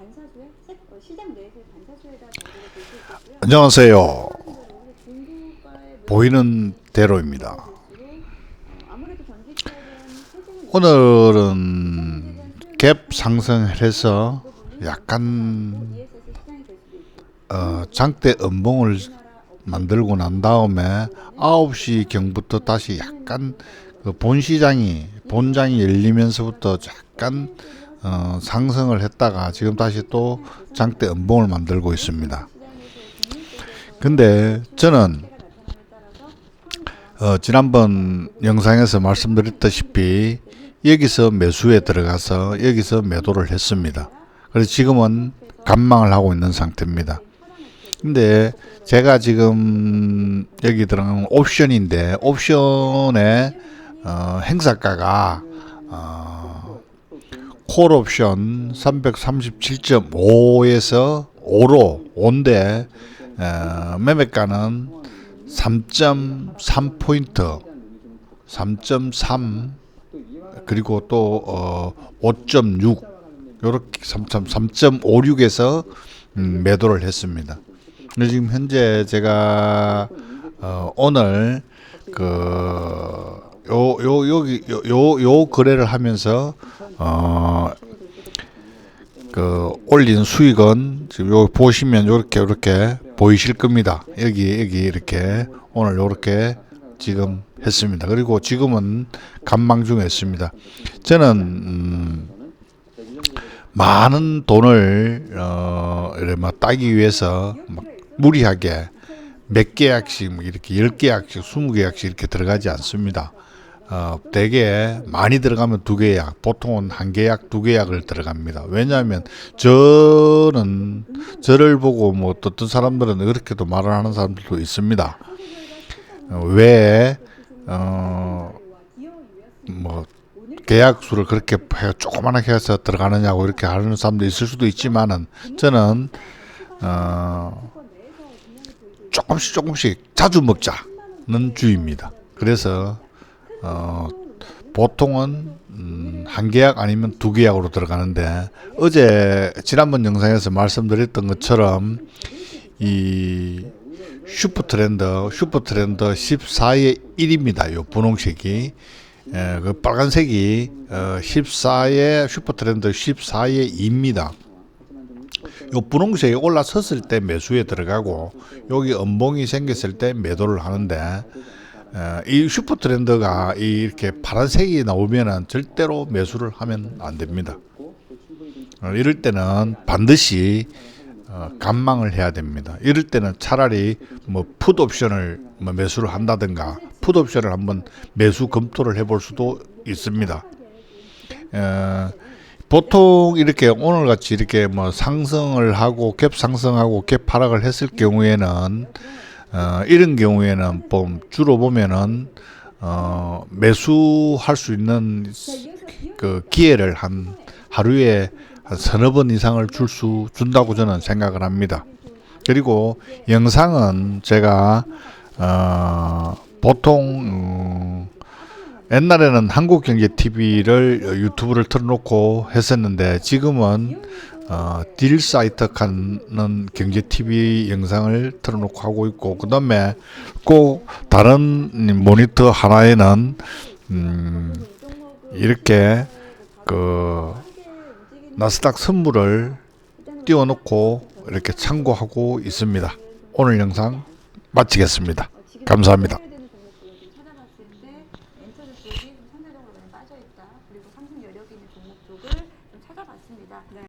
어, 시장 내에서의 반사주에다 정도로 볼수 있겠고요. 안녕하세요. 보이는 대로입니다. 어, 오늘은 갭 상승해서 약간 어, 장대 음봉을 만들고 난 다음에 9시 경부터 다시 약간 그 본시장이 본장이 열리면서부터 약간 어, 상승을 했다가 지금 다시 또 장대 음봉을 만들고 있습니다. 근데 저는 어, 지난번 영상에서 말씀드렸다시피 여기서 매수에 들어가서 여기서 매도를 했습니다. 그래서 지금은 감망을 하고 있는 상태입니다. 근데 제가 지금 여기 들어간 옵션인데 옵션의 어, 행사가가 어, 콜 옵션 337.5에서 5로 5인데 어, 매매가는 3.3포인트 3.3 그리고 또 어, 5.6 요렇게 3.3.56에서 음, 매도를 했습니다. 지금 현재 제가 어, 오늘 그 요 요 여기 요요요 거래를 하면서 어 그 올린 수익은 지금 요 보시면 요렇게 요렇게 보이실 겁니다. 여기 여기 이렇게 오늘 요렇게 지금 했습니다. 그리고 지금은 감망 중에 있습니다. 저는 음, 많은 돈을 어 이래 막 따기 위해서 막 무리하게 몇 계약씩 뭐 이렇게 열 계약씩 스무 계약씩 이렇게 들어가지 않습니다. 어, 대개 많이 들어가면 두 계약, 보통은 한 계약, 두 계약을 들어갑니다. 왜냐하면 저는 저를 보고 뭐또 어떤 사람들은 그렇게도 말을 하는 사람들도 있습니다. 어, 왜 어, 뭐 계약수를 그렇게 해- 조그만하게 해서 들어가느냐고 이렇게 하는 사람도 있을 수도 있지만은 저는 어, 조금씩 조금씩 자주 먹자는 주의입니다. 그래서 어, 보통은 음, 한 계약 아니면 두 계약으로 들어가는데 어제 지난번 영상에서 말씀드렸던 것처럼 이 슈퍼 트렌드 슈퍼 트렌드 14의 1입니다. 요 분홍색이 에, 그 빨간색이 어, 14의 슈퍼 트렌드 14의 2입니다. 요 분홍색이 올라섰을 때 매수에 들어가고 여기 음봉이 생겼을 때 매도를 하는데 어, 이 슈퍼 트렌드가 이 이렇게 파란색이 나오면은 절대로 매수를 하면 안 됩니다. 어, 이럴 때는 반드시 어, 감망을 해야 됩니다. 이럴 때는 차라리 뭐 풋 옵션을 뭐 매수를 한다든가 풋 옵션을 한번 매수 검토를 해볼 수도 있습니다. 어, 보통 이렇게 오늘 같이 이렇게 뭐 상승을 하고 갭 상승하고 갭 하락을 했을 경우에는 어, 이런 경우에는 봄 주로 보면은 어, 매수할 수 있는 그 기회를 한 하루에 한 서너 번 이상을 줄 수 준다고 저는 생각을 합니다. 그리고 영상은 제가 어, 보통 음, 옛날에는 한국경제 TV를 유튜브를 틀어놓고 했었는데 지금은 어, 딜 사이트 가는 경제 TV 영상을 틀어놓고 하고 있고 그 다음에 꼭 다른 모니터 하나에는 음, 이렇게 그 나스닥 선물을 띄워놓고 이렇게 참고하고 있습니다. 오늘 영상 마치겠습니다. 감사합니다.